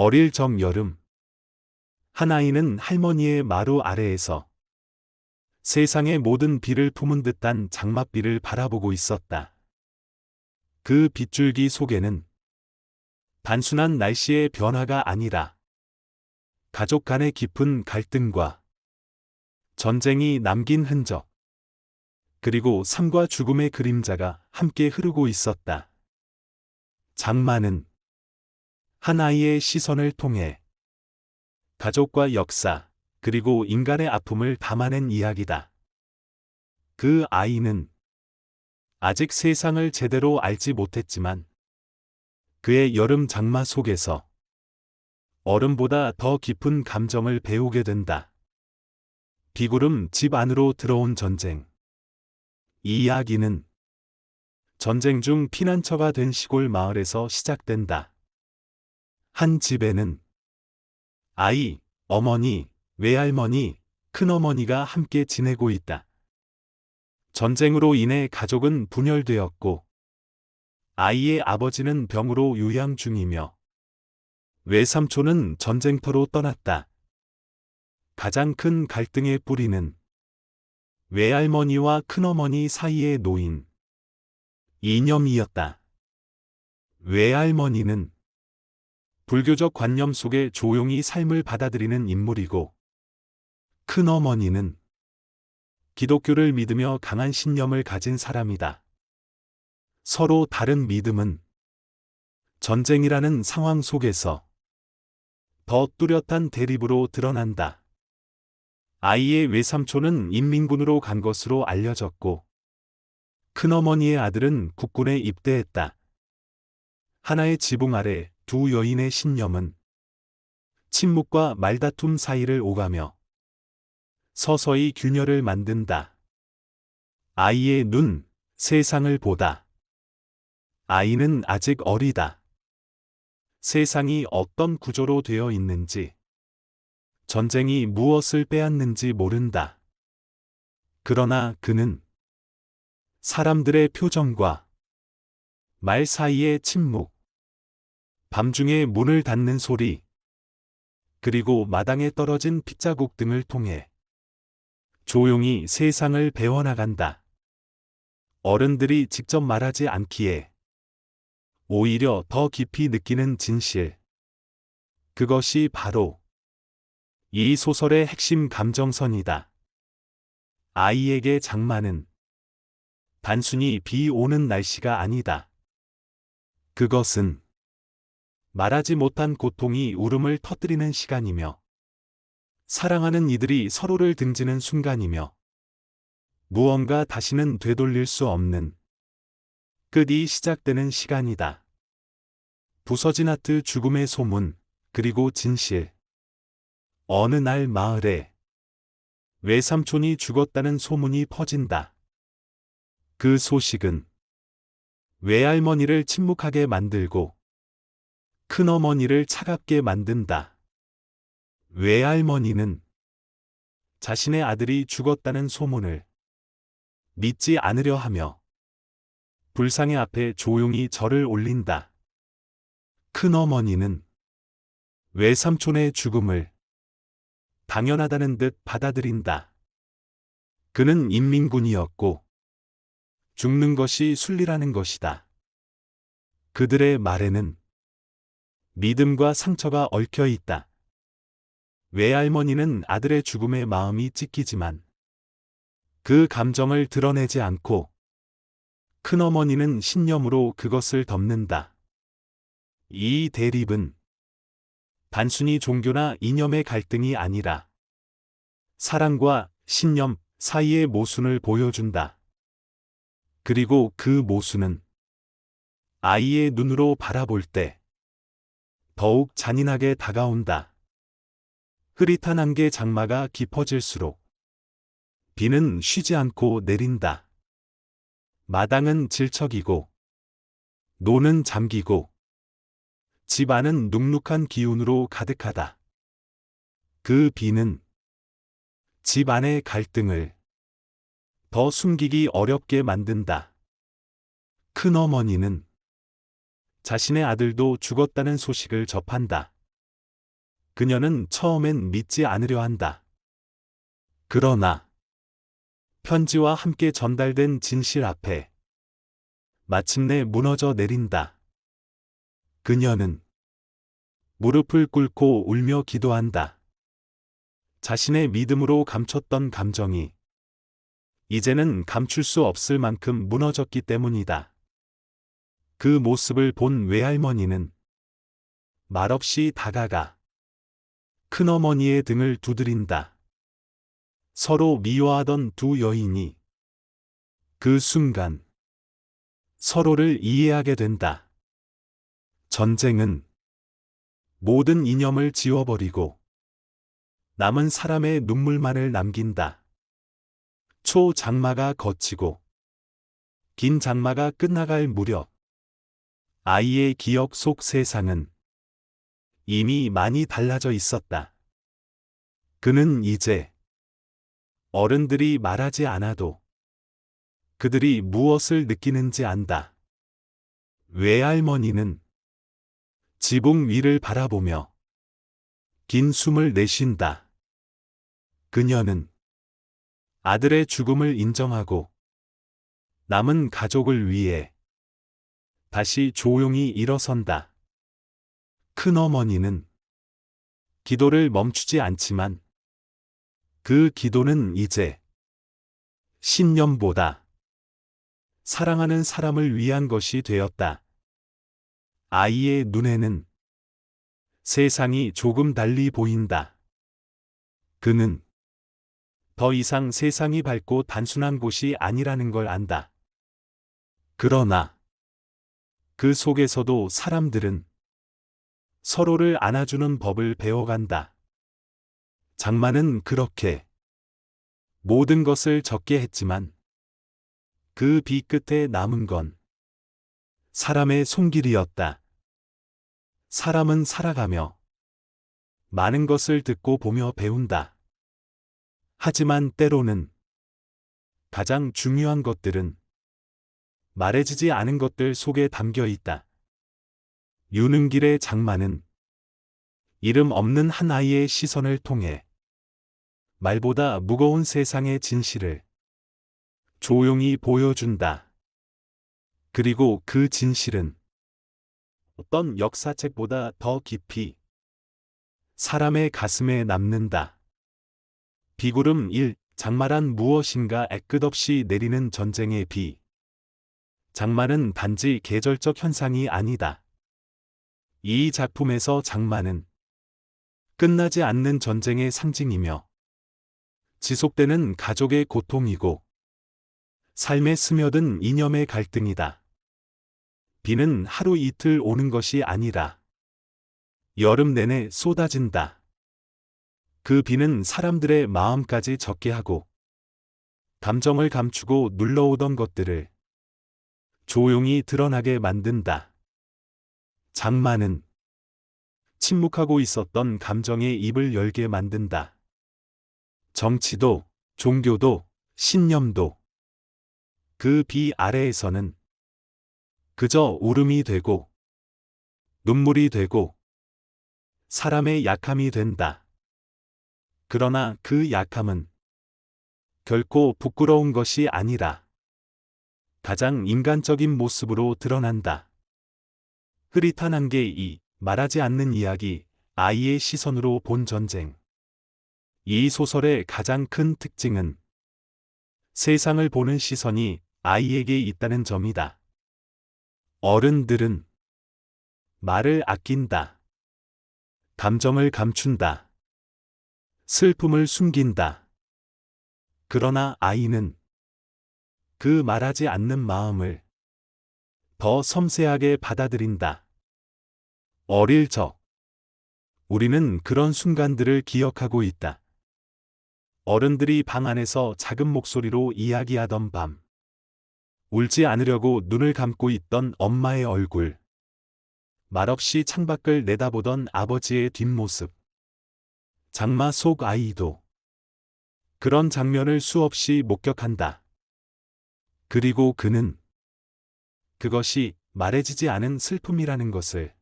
어릴 적 여름. 한 아이는 할머니의 마루 아래에서 세상의 모든 비를 품은 듯한 장맛비를 바라보고 있었다. 그 빗줄기 속에는 단순한 날씨의 변화가 아니라 가족 간의 깊은 갈등과 전쟁이 남긴 흔적, 그리고 삶과 죽음의 그림자가 함께 흐르고 있었다. 장마는 한 아이의 시선을 통해 가족과 역사, 그리고 인간의 아픔을 담아낸 이야기다. 그 아이는 아직 세상을 제대로 알지 못했지만 그의 여름 장마 속에서 얼음보다 더 깊은 감정을 배우게 된다. 비구름 집 안으로 들어온 전쟁. 이 이야기는 전쟁 중 피난처가 된 시골 마을에서 시작된다. 한 집에는 아이, 어머니, 외할머니, 큰어머니가 함께 지내고 있다. 전쟁으로 인해 가족은 분열되었고, 아이의 아버지는 병으로 요양 중이며, 외삼촌은 전쟁터로 떠났다. 가장 큰 갈등의 뿌리는 외할머니와 큰어머니 사이의 노인, 이념이었다. 외할머니는 불교적 관념 속에 조용히 삶을 받아들이는 인물이고, 큰어머니는 기독교를 믿으며 강한 신념을 가진 사람이다. 서로 다른 믿음은 전쟁이라는 상황 속에서 더 뚜렷한 대립으로 드러난다. 아이의 외삼촌은 인민군으로 간 것으로 알려졌고, 큰어머니의 아들은 국군에 입대했다. 하나의 지붕 아래 두 여인의 신념은 침묵과 말다툼 사이를 오가며 서서히 균열을 만든다. 아이의 눈, 세상을 보다. 아이는 아직 어리다. 세상이 어떤 구조로 되어 있는지, 전쟁이 무엇을 빼앗는지 모른다. 그러나 그는 사람들의 표정과 말 사이의 침묵, 밤중에 문을 닫는 소리, 그리고 마당에 떨어진 핏자국 등을 통해 조용히 세상을 배워나간다. 어른들이 직접 말하지 않기에 오히려 더 깊이 느끼는 진실. 그것이 바로 이 소설의 핵심 감정선이다. 아이에게 장마는 단순히 비 오는 날씨가 아니다. 그것은 말하지 못한 고통이 울음을 터뜨리는 시간이며 사랑하는 이들이 서로를 등지는 순간이며 무언가 다시는 되돌릴 수 없는 끝이 시작되는 시간이다. 부서진 하트 죽음의 소문, 그리고 진실. 어느 날 마을에 외삼촌이 죽었다는 소문이 퍼진다. 그 소식은 외할머니를 침묵하게 만들고 큰어머니를 차갑게 만든다. 외할머니는 자신의 아들이 죽었다는 소문을 믿지 않으려 하며 불상의 앞에 조용히 절을 올린다. 큰어머니는 외삼촌의 죽음을 당연하다는 듯 받아들인다. 그는 인민군이었고 죽는 것이 순리라는 것이다. 그들의 말에는 믿음과 상처가 얽혀 있다. 외할머니는 아들의 죽음에 마음이 찢기지만 그 감정을 드러내지 않고 큰어머니는 신념으로 그것을 덮는다. 이 대립은 단순히 종교나 이념의 갈등이 아니라 사랑과 신념 사이의 모순을 보여준다. 그리고 그 모순은 아이의 눈으로 바라볼 때 더욱 잔인하게 다가온다. 흐릿한 안개 장마가 깊어질수록 비는 쉬지 않고 내린다. 마당은 질척이고 노는 잠기고 집 안은 눅눅한 기운으로 가득하다. 그 비는 집 안의 갈등을 더 숨기기 어렵게 만든다. 큰어머니는 자신의 아들도 죽었다는 소식을 접한다. 그녀는 처음엔 믿지 않으려 한다. 그러나 편지와 함께 전달된 진실 앞에 마침내 무너져 내린다. 그녀는 무릎을 꿇고 울며 기도한다. 자신의 믿음으로 감췄던 감정이 이제는 감출 수 없을 만큼 무너졌기 때문이다. 그 모습을 본 외할머니는 말없이 다가가 큰어머니의 등을 두드린다. 서로 미워하던 두 여인이 그 순간 서로를 이해하게 된다. 전쟁은 모든 이념을 지워버리고 남은 사람의 눈물만을 남긴다. 초 장마가 거치고 긴 장마가 끝나갈 무렵 아이의 기억 속 세상은 이미 많이 달라져 있었다. 그는 이제 어른들이 말하지 않아도 그들이 무엇을 느끼는지 안다. 외할머니는 지붕 위를 바라보며 긴 숨을 내쉰다. 그녀는 아들의 죽음을 인정하고 남은 가족을 위해 다시 조용히 일어선다. 큰어머니는 기도를 멈추지 않지만 그 기도는 이제 신념보다 사랑하는 사람을 위한 것이 되었다. 아이의 눈에는 세상이 조금 달리 보인다. 그는 더 이상 세상이 밝고 단순한 곳이 아니라는 걸 안다. 그러나 그 속에서도 사람들은 서로를 안아주는 법을 배워간다. 장마는 그렇게 모든 것을 적게 했지만 그 비 끝에 남은 건 사람의 손길이었다. 사람은 살아가며 많은 것을 듣고 보며 배운다. 하지만 때로는 가장 중요한 것들은 말해지지 않은 것들 속에 담겨 있다. 유능길의 장마는 이름 없는 한 아이의 시선을 통해 말보다 무거운 세상의 진실을 조용히 보여준다. 그리고 그 진실은 어떤 역사책보다 더 깊이 사람의 가슴에 남는다. 비구름 1. 장마란 무엇인가 애끝없이 내리는 전쟁의 비. 장마는 단지 계절적 현상이 아니다. 이 작품에서 장마는 끝나지 않는 전쟁의 상징이며 지속되는 가족의 고통이고 삶에 스며든 이념의 갈등이다. 비는 하루 이틀 오는 것이 아니라 여름 내내 쏟아진다. 그 비는 사람들의 마음까지 적게 하고 감정을 감추고 눌러오던 것들을 조용히 드러나게 만든다. 장마는 침묵하고 있었던 감정의 입을 열게 만든다. 정치도, 종교도, 신념도 그 비 아래에서는 그저 울음이 되고 눈물이 되고 사람의 약함이 된다. 그러나 그 약함은 결코 부끄러운 것이 아니라 가장 인간적인 모습으로 드러난다. 흐릿한 한계 이 말하지 않는 이야기 아이의 시선으로 본 전쟁. 이 소설의 가장 큰 특징은 세상을 보는 시선이 아이에게 있다는 점이다. 어른들은 말을 아낀다. 감정을 감춘다. 슬픔을 숨긴다. 그러나 아이는 그 말하지 않는 마음을 더 섬세하게 받아들인다. 어릴 적 우리는 그런 순간들을 기억하고 있다. 어른들이 방 안에서 작은 목소리로 이야기하던 밤. 울지 않으려고 눈을 감고 있던 엄마의 얼굴. 말없이 창밖을 내다보던 아버지의 뒷모습. 장마 속 아이도 그런 장면을 수없이 목격한다. 그리고 그는 그것이 말해지지 않은 슬픔이라는 것을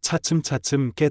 차츰차츰 깨